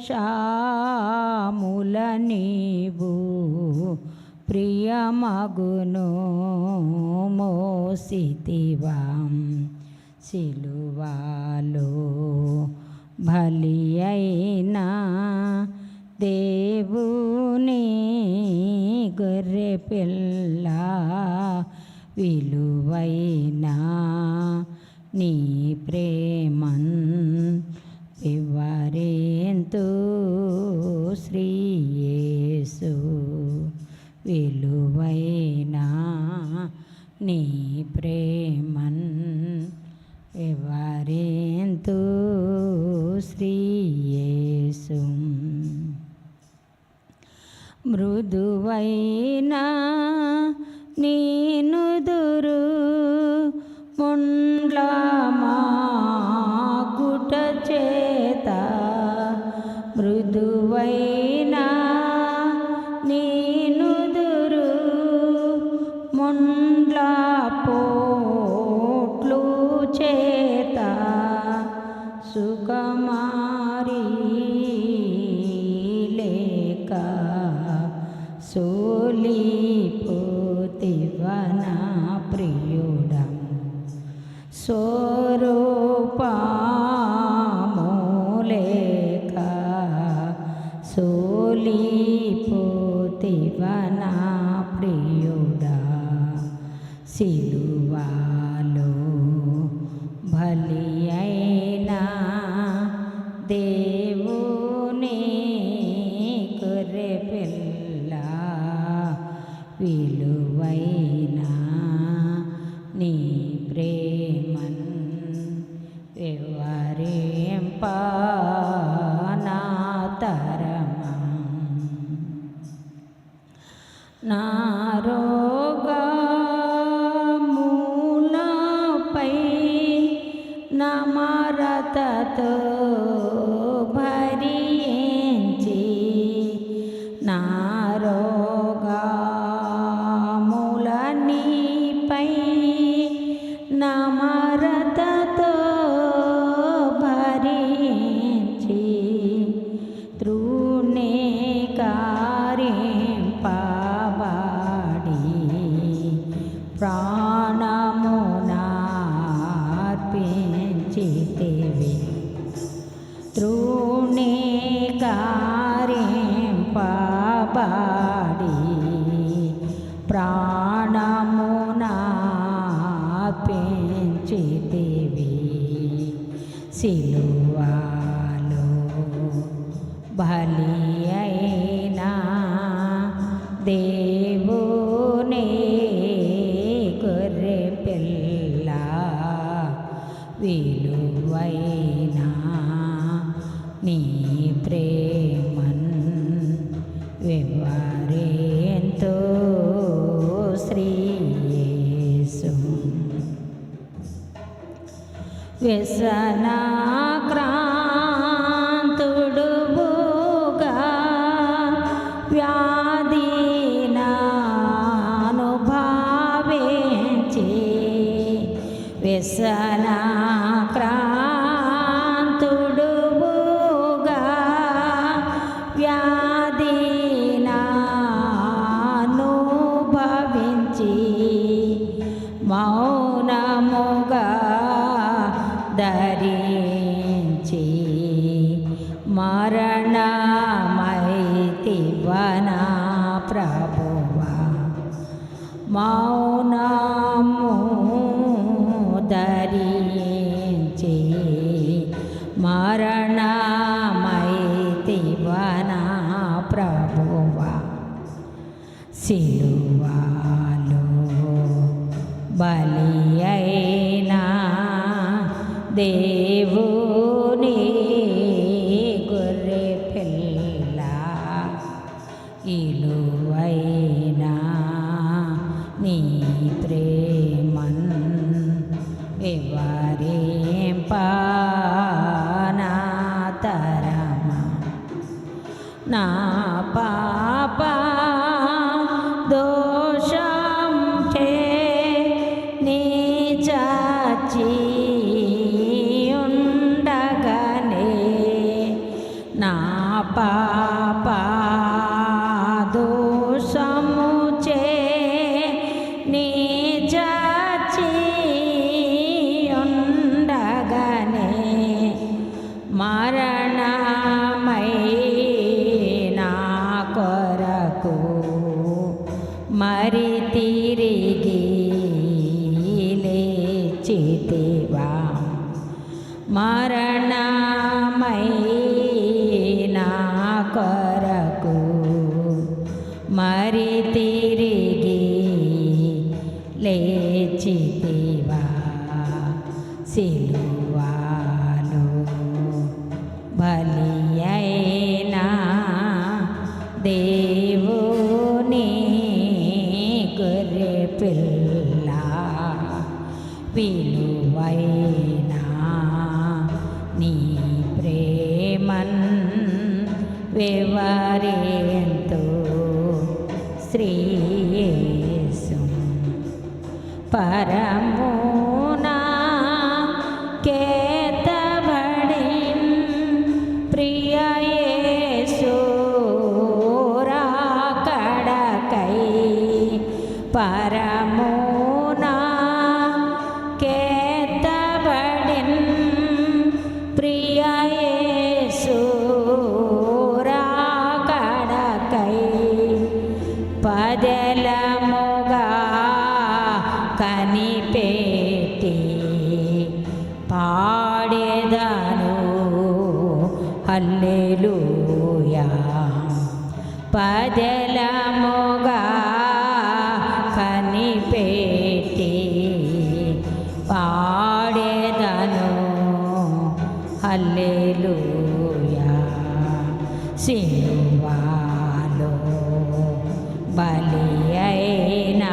దోషముల నీవు ప్రియమగును మోసితివాం సిలువాలో బలి అయినా దేవుని గొర్రె పిల్ల విలువైనా నీ ప్రేమన్ వివరేంతు శ్రీయేసు విలువైనా నీ ప్రేమన్ వివరేంతు శ్రీయేసు మృదువైనా నేనుదురు మృదువైన సోలిపోతివనా ప్రియుడా. సిలువాలో నారోగములపై నమరతతో భరించి నారోగములనిపై నమరతతో భరించి త్రునే దేవుని గొర్రె పిల్ల విలువైనా నీ ప్రేమన్ వివరేంతో శ్రీయేసు. వ్యసనాక్రా వ్యాధినానుభావించి వ్యసనాక్రాంతుడుగా వ్యాధినానుభవించి మౌనముగా ధరించి మరణమైతివన ప్రభువా. మౌ ఇలువైనా నీ ప్రే మరి తిరిగి లేచితివా సిలువాలో శ్రీయేసు పరమునా పదలముగా కనిపెట్టి పాడేదను. హల్లెలూయా. పదే బలి అయినా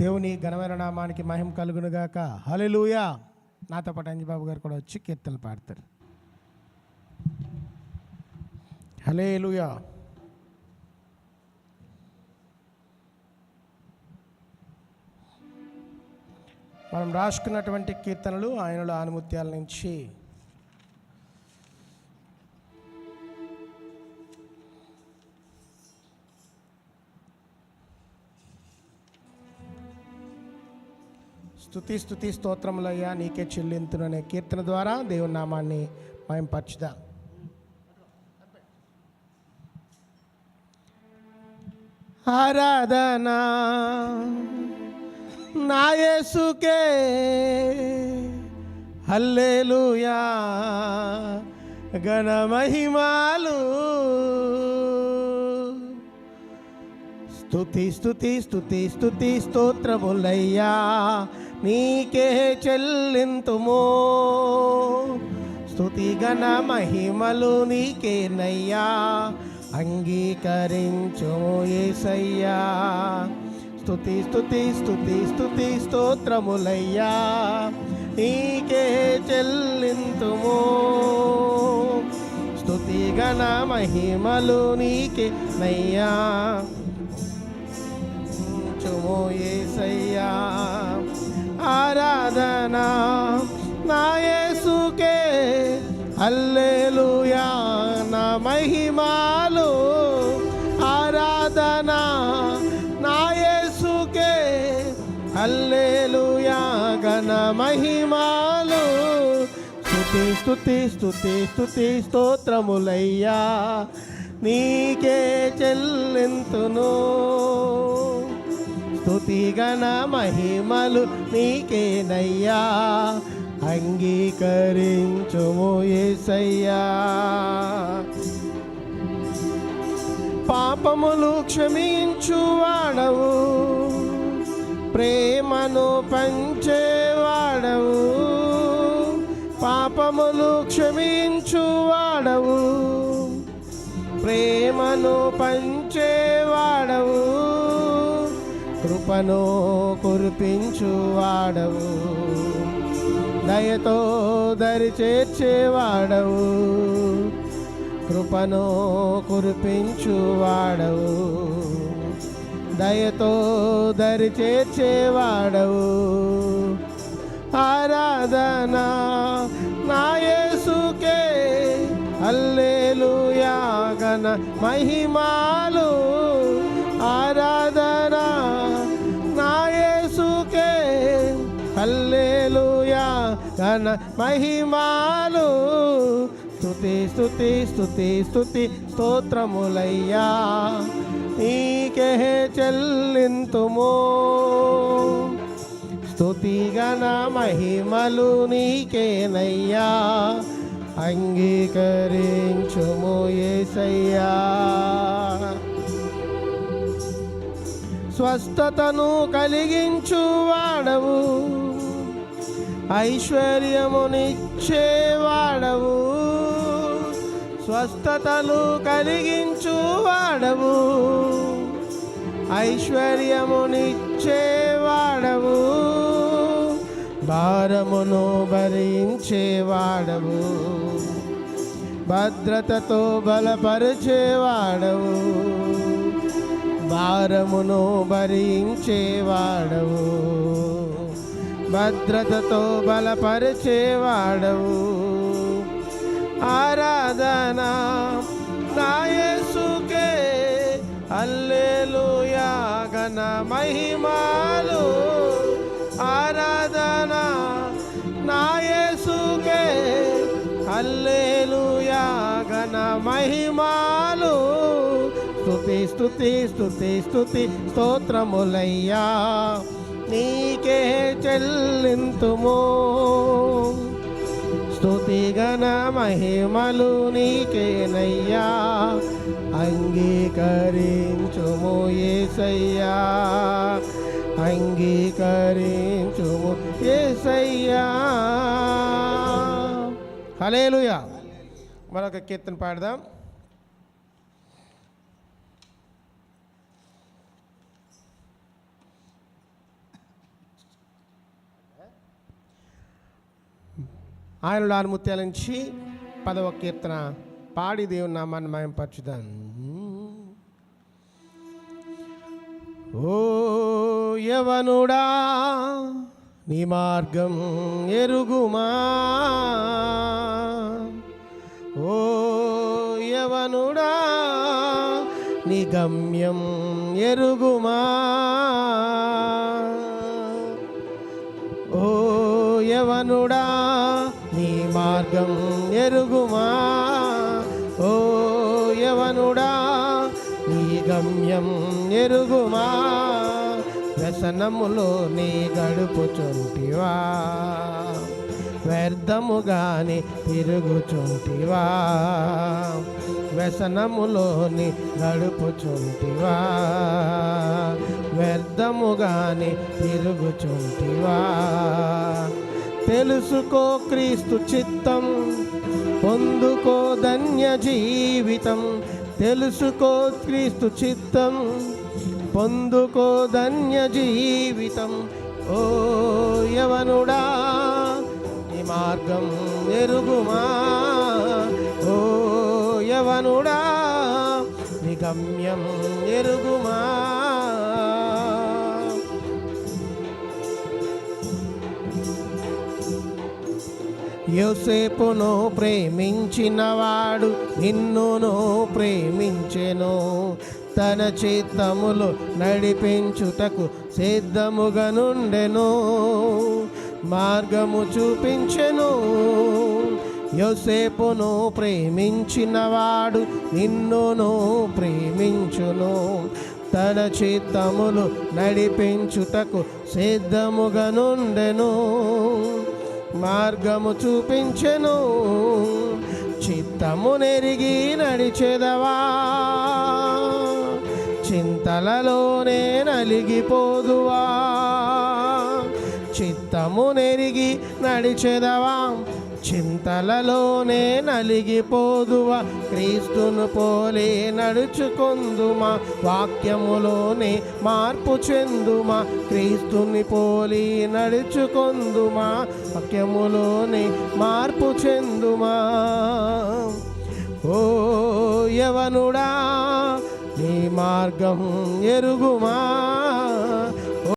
దేవుని ఘనమైన నామానికి మహిమ కలుగునుగాక. హలెలుయా నాతో పాటు అంజబాబు గారు కూడా వచ్చి కీర్తనలు పాడతారు. హలేలుయా మనం రాసుకున్నటువంటి కీర్తనలు ఆయనలో ఆనుమత్యాల నుంచి స్తుతి స్తుతి స్తోత్రములయ్యా నీకే చెల్లింతుననే కీర్తన ద్వారా దేవుని నామాన్ని మయంపరచుదాం. ఆరాధనా నాయసుకే హల్లేలుయా. గణమహిమాలు గణ స్థుతి స్తుతి స్తుతి స్తుతి స్తుతి స్తోత్రములయ్యా. నీకే చెల్లింతుమో. స్థుతిగణ మహిమలు నీకే నయ్యా. అంగీకరించుము ఏసయ్యా. స్థుతి స్థుతి స్థుతి స్థుతి స్తోత్రములయ్యా. నీకే చెల్లింతుము. స్తుతి గణ మహిమలు నీకే నయ్యా. చుమో ఏసయ్యా. ఆరాధనా నా యేసుకే. హల్లెలూయా. నా మహిమాలు ఆరాధనా నా యేసుకే. హల్లెలూయా. గణ మహిమాలు. స్తుతి స్తుతి స్తుతి స్తుతి స్తోత్రములయ్యా. నీకే చెల్లింతును. స్తుతిగణ మహిమలు నీకేనయ్యా. అంగీకరించుము ఏసయ్యా. పాపములు క్షమించువాడవు ప్రేమను పంచేవాడవు పాపములు క్షమించువాడవు ప్రేమను పంచేవాడవు కృపను కురిపించువాడవు దయతో దరి చేర్చేవాడవు కృపను కురిపించువాడవు దయతో దరి చేర్చేవాడవు ఆరాధనా నాయసుకే యేసుకే యాగన మహిమాలు ఘన మహిమాలు. స్తుతి స్తుతి స్తుతి స్తుతి స్తోత్రములయ్యా. నీకే చెల్లింతుము. స్థుతి గణ మహిమలు నీకేనయ్యా. అంగీకరించుము ఏసయ్యా. స్వస్థతను కలిగించువాడవు ఐశ్వర్యమునిచ్చేవాడవు వాడవు. కలిగించువాడవు ఐశ్వర్యమునిచ్చేవాడవు భారమును భరించేవాడవు భద్రతతో బలపరిచేవాడవు భారమును భరించేవాడవు భద్రతతో బలపరిచేవాడవు. ఆరాధన నాయసుకే అల్లెలుయా గణ మహిమాలు. ఆరాధన నాయసుకే అల్లెలుయా గణ మహిమాలు. స్తుతి స్తుతి స్తుతి స్తుతి స్తోత్రములయ్యా. నీకే చెల్లింతుము. స్తుతిగణ మహిమలు నీకేనయ్యా అంగీకరించుము ఏసయ్యా. అంగీకరించుము ఏసయ్యా. హలేలుయా మరొక కీర్తన పాడదాం. ఆయన ఆనుమత్యాల నుంచి పదవ కీర్తన పాడి దేవుని నామాన్ని మయంపరచుదాం ఓ యవనుడా నీ మార్గం ఎరుగుమా? ఓ యవనుడా నీ గమ్యం ఎరుగుమా? మార్గం ఎరుగుమా? ఓ యవనుడా నీ గమ్యం ఎరుగుమా? వ్యసనములో నీ గడుపుచుంటివా వ్యర్థముగాని తిరుగుచుంటివా? వ్యసనములోని గడుపుచుంటివా వ్యర్థముగాని తిరుగుచుంటివా? తెలుసుకో క్రీస్తు చిత్తం పొందుకో ధన్య జీవితం. తెలుసుకో క్రీస్తు చిత్తం పొందుకో ధన్య జీవితం. ఓ యవనుడా ఈ మార్గం ఎరుగుమా? ఓ యవనుడా నిగమ్యం ఎరుగుమా? యోసేపును ప్రేమించినవాడు నిన్నును ప్రేమించెను. తన చిత్తములు నడిపించుటకు సిద్ధముగనుండెను మార్గము చూపించెను. యోసేపును ప్రేమించినవాడు నిన్నును ప్రేమించును. తన చిత్తములు నడిపించుటకు సిద్ధముగనుండెను మార్గము చూపించెను చిత్తము నెరిగి నడిచెదవా? చింతలలోనే నలిగిపోదువా చిత్తము నెరిగి నడిచెదవా? చింతలలోనే నలిగిపోదువా? క్రీస్తును పోలే నడుచుకొందుమా? వాక్యములోనే మార్పు చెందుమా? క్రీస్తుని పోలి నడుచుకొందుమా? వాక్యములోనే మార్పు చెందుమా? ఓ యవనుడా నీ మార్గం ఎరుగుమా?